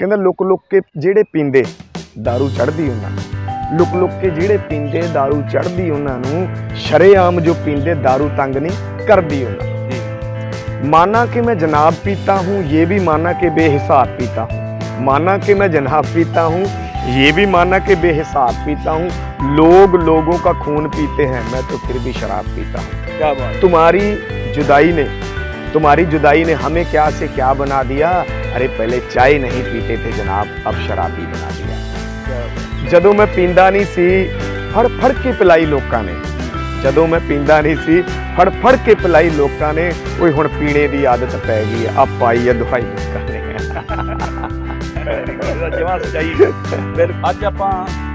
ਕਹਿੰਦਾ ਲੁਕ ਲੁਕ ਕੇ ਜਿਹੜੇ ਪੀਂਦੇ दारू ਚੜਦੀ ਉਹਨਾਂ ਨੂੰ ਲੁਕ ਲੁਕ ਕੇ ਜਿਹੜੇ ਪੀਂਦੇ दारू ਚੜਦੀ ਉਹਨਾਂ ਨੂੰ ਸ਼ਰੇਆਮ ਜੋ ਪੀਂਦੇ दारू ਤੰਗ ਨਹੀਂ ਕਰਦੀ ਉਹਨਾਂ ਨੂੰ ਜੀ माना कि मैं जनाब पीता हूँ ये भी माना कि बेहिसाब पीता हूँ माना कि मैं जनाब पीता हूँ ये भी माना कि बेहिसाब पीता हूँ लोग लोगों का खून पीते हैं मैं तो फिर भी शराब पीता हूँ ਕੀ ਬਾਤ तुम्हारी जुदाई ने तुम्हारी जुदाई ने हमें क्या से क्या बना दिया अरे पहले चाय नहीं पीते थे जनाब अब शराबी बना दिया ਜਦੋਂ ਮੈਂ ਪੀਂਦਾ ਨਹੀਂ ਸੀ ਫੜ ਫੜ ਕੇ ਪਿਲਾਈ ਲੋਕਾਂ ਨੇ ਜਦੋਂ ਮੈਂ ਪੀਂਦਾ ਨਹੀਂ ਸੀ ਫੜ ਫੜ ਕੇ ਪਿਲਾਈ ਲੋਕਾਂ ਨੇ ਓਏ ਹੁਣ ਪੀਣੇ ਦੀ ਆਦਤ ਪੈ ਗਈ ਆ ਪਾਈ ਆ ਦੁਹਾਈ ਲੋਕਾਂ ਨੇ ਇਹਦਾ ਜਮਾ ਸਚਾਈ ਫਿਰ ਅੱਜ ਆਪਾਂ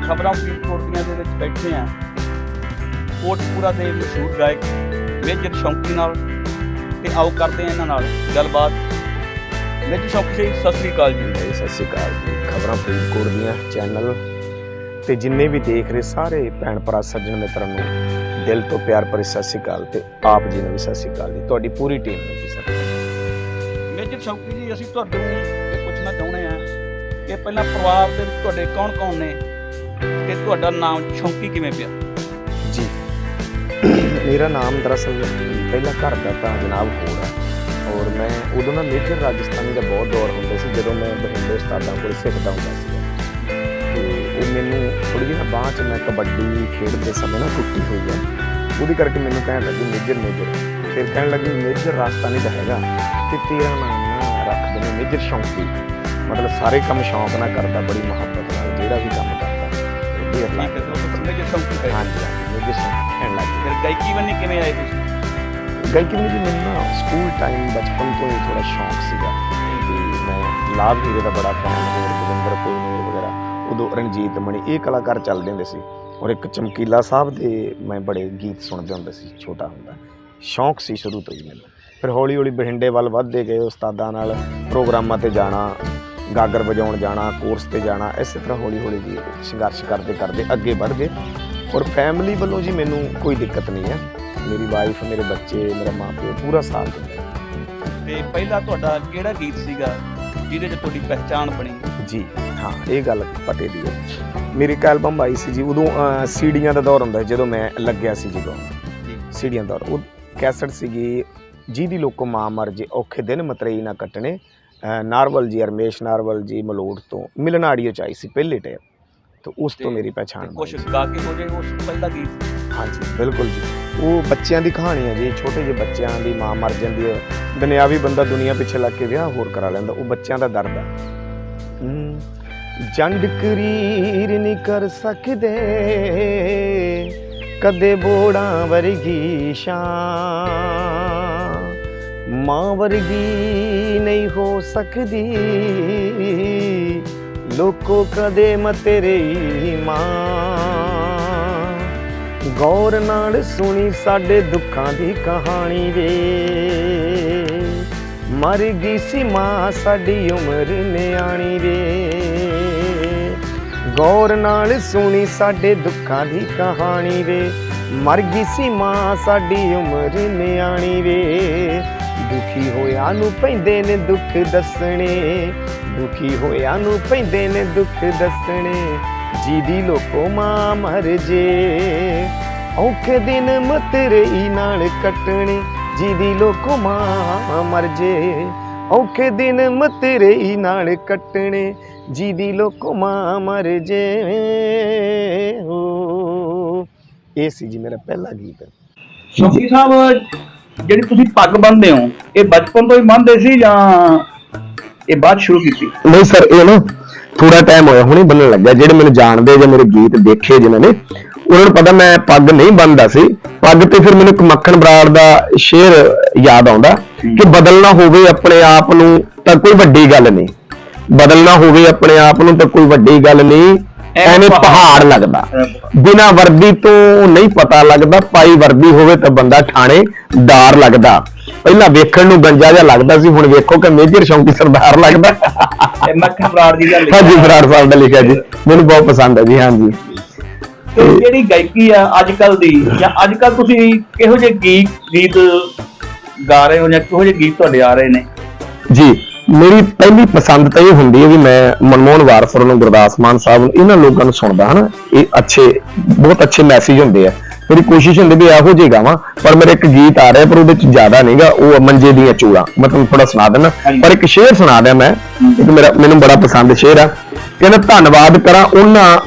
ਖਬਰਾਂ ਫਰੀਦਕੋਟ ਦੀਆਂ ਦੇ ਵਿੱਚ ਬੈਠੇ ਆ ਕੋਟਪੂਰਾ ਦੇ ਮਸ਼ਹੂਰ ਗਾਇਕ ਮੇਜਰ ਸ਼ੌਂਕੀ ਨਾਲ ਤੇ ਆਓ ਕਰਦੇ ਆ ਇਹਨਾਂ ਨਾਲ ਗੱਲਬਾਤ। ਮੇਜਰ ਸ਼ੌਂਕੀ ਜੀ ਸਤਿ ਸ੍ਰੀ ਅਕਾਲ ਜੀ। ਜੀ ਸਤਿ ਸ਼੍ਰੀ ਅਕਾਲ ਜੀ। ਖਬਰਾਂ ਫਰੀਦਕੋਟ ਦੀਆਂ ਚੈਨਲ। ਤੇ ਜਿੰਨੇ ਵੀ ਦੇਖ ਰਹੇ ਸਾਰੇ ਭੈਣ ਭਰਾ ਸੱਜਣ ਮਿੱਤਰਾਂ ਨੂੰ ਦਿਲ ਤੋਂ ਪਿਆਰ ਭਰੀ ਸਤਿ ਸ਼੍ਰੀ ਅਕਾਲ ਤੇ ਆਪ ਜੀ ਨੂੰ ਵੀ ਸਤਿ ਸ਼੍ਰੀ ਅਕਾਲ ਜੀ। ਤੁਹਾਡੀ ਪੂਰੀ ਟੀਮ ਨੂੰ ਵੀ ਸਤਿ ਸ਼੍ਰੀ ਅਕਾਲ। ਮੇਜਰ ਸ਼ੌਂਕੀ ਜੀ ਅਸੀਂ ਤੁਹਾਨੂੰ ਇਹ ਪੁੱਛਣਾ ਚਾਹੁੰਦੇ ਆ ਕਿ ਪਹਿਲਾਂ ਪਰਿਵਾਰ ਦੇ ਤੁਹਾਡੇ ਕੌਣ ਕੌਣ ਨੇ ਤੇ ਤੁਹਾਡਾ ਨਾਮ ਸ਼ੌਂਕੀ ਕਿਵੇਂ ਪਿਆ? ਜੀ ਮੇਰਾ ਨਾਮ ਦਰਅਸਲ ਪਹਿਲਾਂ ਘਰ ਦਾ ਤਾਂ ਜਨਾਬ ਹੋਰ ਹੈ। ਔਰ ਮੈਂ ਉਦੋਂ ਨਾ ਮੇਜਰ ਰਾਜਸਥਾਨੀ ਦਾ ਬਹੁਤ ਦੌਰ ਹੁੰਦਾ ਸੀ, ਜਦੋਂ ਮੈਂ ਬਠਿੰਡੇ ਉਸਤਾਦਾਂ ਕੋਲ ਸਿੱਖਦਾ ਹੁੰਦਾ ਸੀ। ਤੇ ਉਹ ਮੈਨੂੰ ਥੋੜੀ ਜਿਹੀ ਨਾ ਬਾਂਹ 'ਚ ਮੈਂ ਕਬੱਡੀ ਖੇਡਦੇ ਸਮੇਂ ਨਾ ਟੁੱਟੀ ਹੋਈ ਆ। ਉਹਦੇ ਕਰਕੇ ਮੈਨੂੰ ਕਹਿਣ ਲੱਗੀ ਮੇਜਰ ਮੇਜਰ। ਫਿਰ ਕਹਿਣ ਲੱਗੀ ਮੇਜਰ ਰਾਜਸਥਾਨੀ ਦਾ ਹੈਗਾ ਤੇ ਤੇਰਾ ਨਾਮ ਨਾ ਰੱਖ ਦੇਣਾ ਮੇਜਰ ਸ਼ੌਂਕੀ। ਮਤਲਬ ਸਾਰੇ ਕੰਮ ਸ਼ੌਂਕ ਨਾਲ ਕਰਦਾ, ਬੜੀ ਮੁਹੱਬਤ ਨਾਲ, ਜਿਹੜਾ ਵੀ ਕੰਮ ਕਰਦਾ ਉਹਦੀ ਠੀਕ ਮੇਜਰ ਸ਼ੌਂਕੀ ਪੈ ਹਾਂਜੀ ਮੇਜਰ ਸ਼ੌਂਕੀ ਕਹਿਣ ਲੱਗੀ ਫਿਰ ਗਾਇਕੀ ਬੰਨੀ ਕਿਵੇਂ ਆਏ ਤੁਸੀਂ? ਗਾਇਕੀ ਨੂੰ ਜੀ ਮੈਨੂੰ ਨਾ ਸਕੂਲ ਟਾਈਮ ਬਚਪਨ ਤੋਂ ਹੀ ਥੋੜਾ ਸ਼ੌਂਕ ਸੀਗਾ। ਮੈਂ ਲਾਭ ਹੀਰੇ ਦਾ ਬੜਾ ਫੈਨ ਹੋਰ ਦਵਿੰਦਰ ਕੋਇਨੂਰ ਵਗੈਰਾ ਉਦੋਂ ਰਣਜੀਤ ਮਣੀ ਇਹ ਕਲਾਕਾਰ ਚੱਲਦੇ ਹੁੰਦੇ ਸੀ। ਔਰ ਇੱਕ ਚਮਕੀਲਾ ਸਾਹਿਬ ਦੇ ਮੈਂ ਬੜੇ ਗੀਤ ਸੁਣਦੇ ਹੁੰਦੇ ਸੀ ਛੋਟਾ ਹੁੰਦਾ। ਸ਼ੌਂਕ ਸੀ ਸ਼ੁਰੂ ਤੋਂ ਹੀ ਮੈਨੂੰ। ਫਿਰ ਹੌਲੀ ਹੌਲੀ ਬਠਿੰਡੇ ਵੱਲ ਵੱਧਦੇ ਗਏ ਉਸਤਾਦਾਂ ਨਾਲ ਪ੍ਰੋਗਰਾਮਾਂ ਤੇ ਜਾਣਾ ਗਾਗਰ ਵਜਾਉਣ ਜਾਣਾ ਕੋਰਸ ਤੇ ਜਾਣਾ ਇਸੇ ਤਰ੍ਹਾਂ ਹੌਲੀ ਹੌਲੀ ਜੀ ਸੰਘਰਸ਼ ਕਰਦੇ ਕਰਦੇ ਅੱਗੇ ਵੱਧ ਗਏ। ਔਰ ਫੈਮਿਲੀ ਵੱਲੋਂ ਜੀ ਮੈਨੂੰ ਕੋਈ ਦਿੱਕਤ ਨਹੀਂ ਹੈ। ਮੇਰੀ ਵਾਈਫ ਮੇਰੇ ਬੱਚੇ ਮੇਰਾ ਮਾਪਿਓ ਪੂਰਾ ਸਾਥ ਦਿੰਦੇ। ਤੇ ਪਹਿਲਾ ਤੁਹਾਡਾ ਕਿਹੜਾ ਗੀਤ ਸੀਗਾ ਜਿਹਦੇ 'ਚ ਤੁਹਾਡੀ ਪਹਿਚਾਣ ਬਣੀ? ਜੀ ਹਾਂ ਇਹ ਗੱਲ ਪਤੇ ਦੀ ਹੈ। ਮੇਰੀ ਇੱਕ ਐਲਬਮ ਆਈ ਸੀ ਜੀ ਉਦੋਂ ਸੀਡੀਆਂ ਦਾ ਦੌਰ ਹੁੰਦਾ ਸੀ ਜਦੋਂ ਮੈਂ ਲੱਗਿਆ ਸੀ ਜਦੋਂ ਜੀ। ਸੀਡੀਆਂ ਦਾ ਦੌਰ। ਉਹ ਕੈਸਟ ਸੀਗੀ ਜਿਹਦੀ ਲੋਕੋ ਮਾਂ ਮਰ ਜੇ ਔਖੇ ਦਿਨ ਮਤਰੇਈ ਨਾ ਕੱਟਣੇ। ਨਾਰਵਲ ਜੀ ਰਮੇਸ਼ ਨਾਰਵਲ ਜੀ ਮਲੋਟ ਤੋਂ ਆਡੀਓ ਚ ਆਈ ਸੀ ਪਹਿਲੇ ਟਾਈਮ। ਤਾਂ ਉਸ ਤੋਂ ਮੇਰੀ ਪਛਾਣ ਬਣੀ। ਗਾ ਕੇ ਹੋ ਜਾਏ ਉਸ ਪਹਿਲਾ ਗੀਤ ਹਾਂਜੀ ਬਿਲਕੁਲ ਜੀ। ਉਹ ਬੱਚਿਆਂ ਦੀ ਕਹਾਣੀ ਹੈ ਜੀ ਛੋਟੇ ਜਿਹੇ ਬੱਚਿਆਂ ਦੀ ਮਾਂ ਮਰ ਜਾਂਦੀ ਹੈ ਦੁਨਿਆਵੀ ਬੰਦਾ ਦੁਨੀਆ ਪਿੱਛੇ ਲੱਗ ਕੇ ਵਿਆਹ ਹੋਰ ਕਰਾ ਲੈਂਦਾ ਉਹ ਬੱਚਿਆਂ ਦਾ ਦਰਦ ਹੈ ਜੰਡ ਕਰੀਰ ਨਹੀਂ ਕਰ ਸਕਦੇ ਕਦੇ ਬੋੜਾਂ ਵਰਗੀ ਸ਼ਾਨ। ਮਾਂ ਵਰਗੀ ਨਹੀਂ ਹੋ ਸਕਦੀ। ਲੋਕੋ ਕਦੇ ਮਤੇਰੀ ਮਾਂ। ਗੌਰ ਨਾਲ ਸੁਣੀ ਸਾਡੇ ਦੁੱਖਾਂ ਦੀ ਕਹਾਣੀ ਵੇ। ਮਰ ਗਈ ਸੀ ਮਾਂ ਸਾਡੀ ਉਮਰ ਨਿਆਣੀ ਵੇ। ਗੌਰ ਨਾਲ ਸੁਣੀ ਸਾਡੇ ਦੁੱਖਾਂ ਦੀ ਕਹਾਣੀ ਵੇ। ਮਰ ਗਈ ਸੀ ਮਾਂ ਸਾਡੀ ਉਮਰ ਨਿਆਣੀ ਵੇ। ਦੁਖੀ ਹੋਇਆ ਨੂੰ ਪੈਂਦੇ ਨੇ ਦੁੱਖ ਦੱਸਣੇ। ਦੁਖੀ ਹੋਇਆ ਨੂੰ ਪੈਂਦੇ ਨੇ ਦੁੱਖ ਦੱਸਣੇ। ਜਿਹਦੀ ਲੋਕੋ ਮਾਂ ਮਰ ਜੇ, ਔਖੇ ਦਿਨ ਮਤਰੇਈ ਨਾਲ ਕੱਟਣੇ। ਜਿਹਦੀ ਲੋਕੋ ਮਾਂ ਮਰ ਜੇ, ਔਖੇ ਦਿਨ ਮਤਰੇਈ ਨਾਲ ਕੱਟਣੇ। ਜਿਹਦੀ ਲੋਕੋ ਮਾਂ ਮਰ ਜੇ ਹੋ ਇਹ ਸੀ ਜੀ ਮੇਰਾ ਪਹਿਲਾ ਗੀਤ। ਸ਼ੌਂਕੀ ਸਾਹਿਬ ਜਿਹੜੀ ਤੁਸੀਂ ਪੱਗ ਬੰਨਦੇ ਹੋ ਇਹ ਬਚਪਨ ਤੋਂ ਹੀ ਬੰਨਦੇ ਸੀ ਜਾਂ ਇਹ ਬਾਅਦ ਸ਼ੁਰੂ ਕੀਤੀ? ਨਹੀਂ ਸਰ ਇਹ ਨਾ ਥੋੜਾ ਟਾਈਮ ਹੋਇਆ ਹੁਣੇ ਬੰਨਣ ਲੱਗਿਆ। ਜਿਹੜੇ ਮੈਨੂੰ ਜਾਣਦੇ ਜਾਂ ਮੇਰੇ ਗੀਤ ਦੇਖੇ ਜਿਨ੍ਹਾਂ ਨੇ ਉਹਨਾਂ ਨੂੰ ਪਤਾ ਮੈਂ ਪੱਗ ਨਹੀਂ ਬੰਨਦਾ ਸੀ। ਪੱਗ ਤੇ ਫਿਰ ਮੈਨੂੰ ਇੱਕ ਮੱਖਣ ਬਰਾੜ ਦਾ ਸ਼ੇਰ ਯਾਦ ਆਉਂਦਾ ਕਿ ਬਦਲਣਾ ਹੋਵੇ ਆਪਣੇ ਆਪ ਨੂੰ ਤਾਂ ਕੋਈ ਵੱਡੀ ਗੱਲ ਨਹੀਂ। ਬਦਲਣਾ ਹੋਵੇ ਆਪਣੇ ਆਪ ਨੂੰ ਤਾਂ ਕੋਈ ਵੱਡੀ ਗੱਲ ਨਹੀਂ। ਐਵੇਂ ਪਹਾੜ। ਲੱਗਦਾ। ਬਿਨਾ ਵਰਦੀ ਤੋਂ ਨਹੀਂ ਪਤਾ ਲੱਗਦਾ ਪਾਈ ਵਰਦੀ ਹੋਵੇ ਤਾਂ ਬੰਦਾ ਠਾਣੇ ਡਾਰ ਲੱਗਦਾ। ਪਹਿਲਾਂ ਵੇਖਣ ਨੂੰ ਗੰਜਾ ਜਿਹਾ ਲੱਗਦਾ ਸੀ ਹੁਣ ਵੇਖੋ ਕਿ ਮੇਜਰ ਸ਼ੌਂਕੀ ਸਰਦਾਰ ਲੱਗਦਾ। ਇਹ ਮੱਖਣ ਬਰਾੜ ਦੀ ਗੱਲ ਹਾਂਜੀ ਬਰਾੜ ਸਾਹਿਬ ਦਾ ਲਿਖਿਆ ਜੀ। ਮੈਨੂੰ ਬਹੁਤ ਪਸੰਦ ਹੈ ਜੀ ਹਾਂਜੀ। ਤੇ ਜਿਹੜੀ ਗਾਇਕੀ ਆ ਅੱਜ ਕੱਲ ਦੀ ਜਾਂ ਅੱਜ ਕੱਲ ਤੁਸੀਂ ਕਿਹੋ ਜਿਹੇ ਗੀਤ ਗੀਤ ਗਾ ਰਹੇ ਹੋ ਜਾਂ ਕਿਹੋ ਜਿਹੇ ਗੀਤ ਤੁਹਾਡੇ ਆ ਰਹੇ ਨੇ? ਜੀ। ਮੇਰੀ ਪਹਿਲੀ ਪਸੰਦ ਤਾਂ ਇਹ ਹੁੰਦੀ ਹੈ ਵੀ ਮੈਂ ਮਨਮੋਹਨ ਵਾਰਸਰ ਨੂੰ ਗੁਰਦਾਸ ਮਾਨ ਸਾਹਿਬ ਨੂੰ ਇਹਨਾਂ ਲੋਕਾਂ ਨੂੰ ਸੁਣਦਾ ਹਨਾ? ਇਹ ਅੱਛੇ ਬਹੁਤ ਅੱਛੇ ਮੈਸੇਜ ਹੁੰਦੇ ਆ। ਮੇਰੀ ਕੋਸ਼ਿਸ਼ ਹੁੰਦੀ ਵੀ ਇਹੋ ਜਿਹੇ ਗਾਵਾਂ ਪਰ ਮੇਰੇ ਇੱਕ ਗੀਤ ਆ ਰਿਹਾ ਪਰ ਉਹਦੇ ਚ ਜ਼ਿਆਦਾ ਨਹੀਂਗਾ ਉਹ ਮੰਜੇ ਦੀਆਂ ਚੂੜਾਂ। ਮੈਂ ਤੁਹਾਨੂੰ ਥੋੜਾ ਸੁਣਾ ਦਿੰਦਾ। ਪਰ ਇੱਕ ਸ਼ੇਰ ਸੁਣਾ ਦਿਆਂ ਮੈਂ ਇੱਕ ਮੇਰਾ ਮੈਨੂੰ ਬੜਾ ਪਸੰਦ ਸ਼ੇਰ ਆ। ਕਹਿੰਦਾ ਧੰਨਵਾਦ ਕਰਾਂ ਉਹਨਾਂ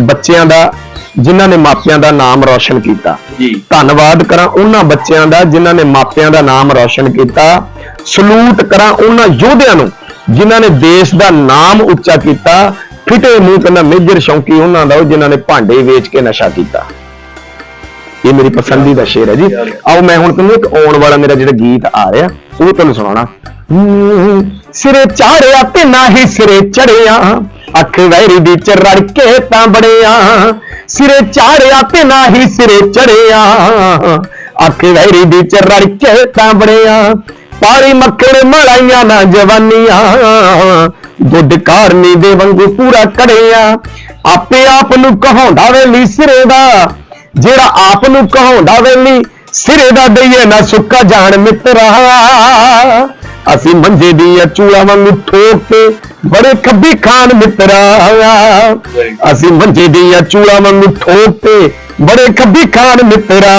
ਬੱਚਿਆਂ ਦਾ ਜਿਨ੍ਹਾਂ ਨੇ ਮਾਪਿਆਂ ਦਾ ਨਾਮ ਰੌਸ਼ਨ ਕੀਤਾ। ਜੀ। ਧੰਨਵਾਦ ਕਰਾਂ ਉਹਨਾਂ ਬੱਚਿਆਂ ਦਾ ਜਿਨ੍ਹਾਂ ਨੇ ਮਾਪਿਆਂ ਦਾ ਨਾਮ ਰੌਸ਼ਨ ਕੀਤਾ। ਸਲੂਟ ਕਰਾਂ ਉਹਨਾਂ ਯੋਧਿਆਂ ਨੂੰ, ਜਿਨ੍ਹਾਂ ਨੇ ਦੇਸ਼ ਦਾ ਨਾਮ ਉੱਚਾ ਕੀਤਾ, ਫਿਟੇ ਮੂੰਹ ਕਹਿੰਦਾ ਮੇਜਰ ਸ਼ੌਂਕੀ ਉਹਨਾਂ ਦਾ ਉਹ ਜਿਨ੍ਹਾਂ ਨੇ ਭਾਂਡੇ ਵੇਚ ਕੇ ਨਸ਼ਾ ਕੀਤਾ। ਇਹ ਮੇਰੀ ਪਸੰਦੀਦਾ ਸ਼ੇਰ ਹੈ ਜੀ। ਆਓ ਮੈਂ ਹੁਣ ਤੁਹਾਨੂੰ ਇੱਕ ਆਉਣ ਵਾਲਾ ਮੇਰਾ ਜਿਹੜਾ ਗੀਤ ਆ ਰਿਹਾ, ਉਹ ਤੁਹਾਨੂੰ ਸੁਣਾਉਣਾ। ਸਿਰੇ ਚਾੜਿਆ ਤੇ ਨਾ ਹੀ ਸਿਰੇ ਚੜਿਆ, ਅੱਖ ਵੈਰੀ ਦੀ ਚ ਰੜ ਕੇ ਤਾਂ ਬੜਿਆ ਸਿਰੇ ਚਾੜਿਆ ਤੇ ਨਾ ਹੀ ਸਿਰੇ ਚੜਿਆ, ਅੱਖ ਵੈਰੀ ਦੀ ਚ ਰੜ ਕੇ ਤਾਂ ਬੜਿਆ ਪਾਰੀ ਮੱਖਣ ਮਲਾਈਆਂ ਨਾ ਜਵਾਨੀਆਂ। ਦੁੱਧ ਕਾਰਨੀ ਦੇ ਵਾਂਗੂ ਪੂਰਾ ਕੜਿਆ ਆਪੇ ਆਪ ਨੂੰ ਕਹਾਉਂਦਾ ਵੇਲੀ ਸਿਰੇ ਦਾ। ਜਿਹੜਾ ਆਪ ਨੂੰ ਕਹਾਉਂਦਾ ਵੇਲੀ ਸਿਰੇ ਦਾ ਦਈਏ ਨਾ ਸੁੱਕਾ ਜਾਣ ਮਿੱਤਰਾ। ਅਸੀਂ ਮੰਜੇ ਦੀਆਂ ਚੂੜਾ ਵਾਂਗੂ ਠੋਕ ਕੇ ਬੜੇ ਖੱਬੀ ਖਾਨ ਮਿੱਤਰਾ। ਅਸੀਂ ਮੰਜੇ ਦੀਆਂ ਚੂੜਾ ਵਾਂਗੂ ਠੋਕ ਕੇ ਬੜੇ ਖੱਬੀ ਖਾਨ ਮਿੱਤਰਾ।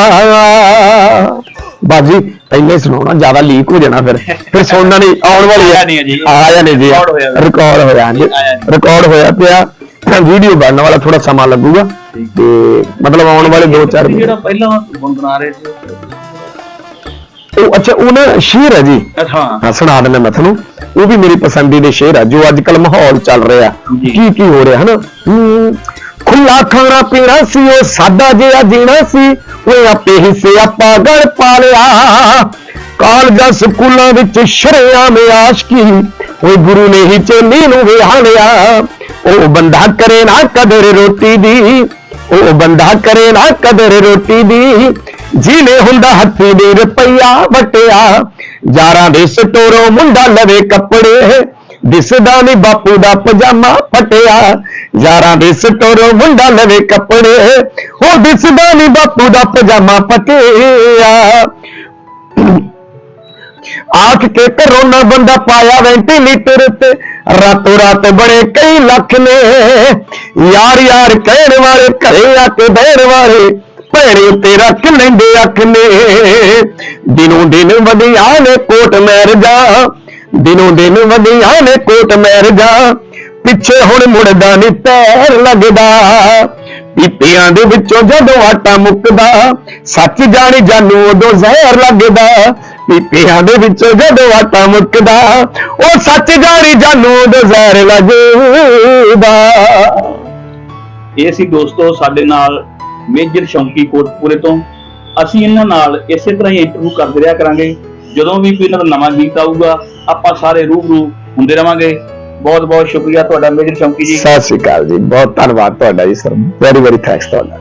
ਬਾਜੀ ਪਹਿਲੇ ਸੁਣਾਉਣਾ ਜ਼ਿਆਦਾ ਲੀਕ ਹੋ ਜਾਣਾ ਫਿਰ। ਫਿਰ ਸੁਣਨਾ ਨਹੀਂ ਆਉਣ ਵਾਲੀ ਆਇਆ ਨਹੀਂ ਹੈ ਜੀ। ਆਇਆ ਨਹੀਂ ਜੀ Record ਹੋਇਆ। ਰਿਕਾਰਡ ਹੋਇਆ ਹਾਂਜੀ ਆਇਆ ਨਹੀਂ। ਰਿਕਾਰਡ ਹੋਇਆ ਪਿਆ। ਵੀਡੀਓ ਬਣਨ ਵਾਲਾ ਥੋੜਾ ਸਮਾਂ ਲੱਗੂਗਾ। ਤੇ ਮਤਲਬ ਆਉਣ ਵਾਲੇ 2-4 ਮਹੀਨੇ ਜਿਹੜਾ ਪਹਿਲਾਂ ਬਣਾ ਰਹੇ ਸੀ ਉਹ? ਅੱਛਾ ਉਹ ਨਾ ਸ਼ੇਰ ਹੈ ਜੀ। ਅੱਛਾ। ਹਾਂ ਸੁਣਾ ਦਿੰਦਾ ਮੈਂ ਤੁਹਾਨੂੰ। ਉਹ ਵੀ ਮੇਰੀ ਪਸੰਦੀ ਦੇ ਸ਼ੇਰ ਆ ਜੋ ਅੱਜ ਕੱਲ ਮਾਹੌਲ ਚੱਲ ਰਿਹਾ। ਜੀ। ਕੀ ਕੀ ਹੋ ਰਿਹਾ ਹਨਾ? ਹਮ, ਖੁੱਲਾ ਖਾਣਾ ਪੀਣਾ ਸੀ, ਉਹ ਸਾਦਾ ਜਿਹਾ ਜੀਣਾ ਸੀ। ਉਹ ਆਪੇ ਹਿੱਸੇ ਆਪਾਂ ਗੜ ਪਾ ਲਿਆ ਕਾਲਜਾਂ ਸਕੂਲਾਂ ਵਿੱਚ ਸ਼ਰੇਆਮ ਆਸ਼ਕੀ ਉਹ ਗੁਰੂ ਨੇ ਹੀ ਚੇਲੀ ਨੂੰ ਵਿਆਹ ਲਿਆ ਉਹ ਬੰਦਾ ਕਰੇ ਨਾ ਕਦਰ ਰੋਟੀ ਦੀ, ਉਹ ਬੰਦਾ ਕਰੇ ਨਾ ਕਦਰ ਰੋਟੀ ਦੀ। ਜਿਹਨੇ ਹੁੰਦਾ ਹੱਥੀ ਦੇ ਰੁਪਈਆ ਵਟਿਆ, ਯਾਰਾਂ ਦੇ ਸਟੋਰੋਂ ਮੁੰਡਾ ਲਵੇ ਕੱਪੜੇ। ਦਿਸਦਾ ਨਹੀਂ ਬਾਪੂ ਦਾ ਪਜਾਮਾ ਫਟਿਆ। ਯਾਰਾਂ ਦੇ ਸਟੋਰੋਂ ਮੁੰਡਾ ਲਵੇ ਕੱਪੜੇ। ਉਹ ਦਿਸਦਾ ਨਹੀਂ ਬਾਪੂ ਦਾ ਪਜਾਮਾ ਫਟਿਆ। ਆਖ ਕੇ ਕਰੋਨਾ ਬੰਦਾ ਪਾਇਆ ਵੈਂਟੀਲੇਟਰ ਤੇ। ਰਾਤੋਂ ਰਾਤ ਬਣੇ ਕਈ ਲੱਖ ਨੇ। ਯਾਰ ਯਾਰ ਕਹਿਣ ਵਾਲੇ, ਘਰੇ ਆ ਕੇ ਬਹਿਣ ਵਾਲੇ, ਭੈਣੇ ਉੱਤੇ ਰੱਖ ਲੈਂਦੇ ਅੱਖ ਨੇ। ਦਿਨੋਂ ਦਿਨ ਵਧੀਆ ਨੇ ਕੋਟ ਮੈਰਜਾ। ਦਿਨੋਂ ਦਿਨ ਵਧੀਆ ਨੇ ਕੋਟ ਮੈਰਜਾ। ਪਿੱਛੇ ਹੁਣ ਮੁੜਦਾ ਨਹੀਂ ਪੈਰ ਲੱਗਦਾ। ਪੀਪਿਆਂ ਦੇ ਵਿੱਚੋਂ ਜਦੋਂ ਆਟਾ ਮੁੱਕਦਾ, ਸੱਚ ਜਾਣੀ ਜਾਨੂ ਉਦੋਂ ਜ਼ਹਿਰ ਲੱਗਦਾ। ਪੀਪਿਆਂ ਦੇ ਵਿੱਚੋਂ ਜਦੋਂ ਆਟਾ ਮੁੱਕਦਾ, ਉਹ ਸੱਚ ਜਾਣੀ ਜਾਨੂ ਉਦੋਂ ਜ਼ਹਿਰ ਲੱਗਦਾ। ਇਹ ਸੀ ਦੋਸਤੋ ਸਾਡੇ ਨਾਲ ਮੇਜਰ ਸ਼ੌਂਕੀ ਕੋਟਪੂਰੇ ਤੋਂ। ਅਸੀਂ ਇਹਨਾਂ ਨਾਲ ਇਸੇ ਤਰ੍ਹਾਂ ਹੀ ਇੰਟਰਵਿਊ ਕਰਦੇ ਰਿਹਾ ਕਰਾਂਗੇ। ਜਦੋਂ ਵੀ ਕੋਈ ਇਹਨਾਂ ਦਾ ਨਵਾਂ ਗੀਤ ਆਊਗਾ, ਆਪਾਂ ਸਾਰੇ ਰੂਬਰੂ ਹੁੰਦੇ ਰਵਾਂਗੇ। ਬਹੁਤ ਬਹੁਤ ਸ਼ੁਕਰੀਆ ਤੁਹਾਡਾ ਮੇਜਰ ਸ਼ੌਂਕੀ ਜੀ। ਸਤਿ ਸ਼੍ਰੀ ਅਕਾਲ ਜੀ। ਬਹੁਤ ਧੰਨਵਾਦ ਤੁਹਾਡਾ ਜੀ ਸਰ ਵੈਰੀ ਵੈਰੀ ਥੈਂਕਸ ਤੁਹਾਡਾ।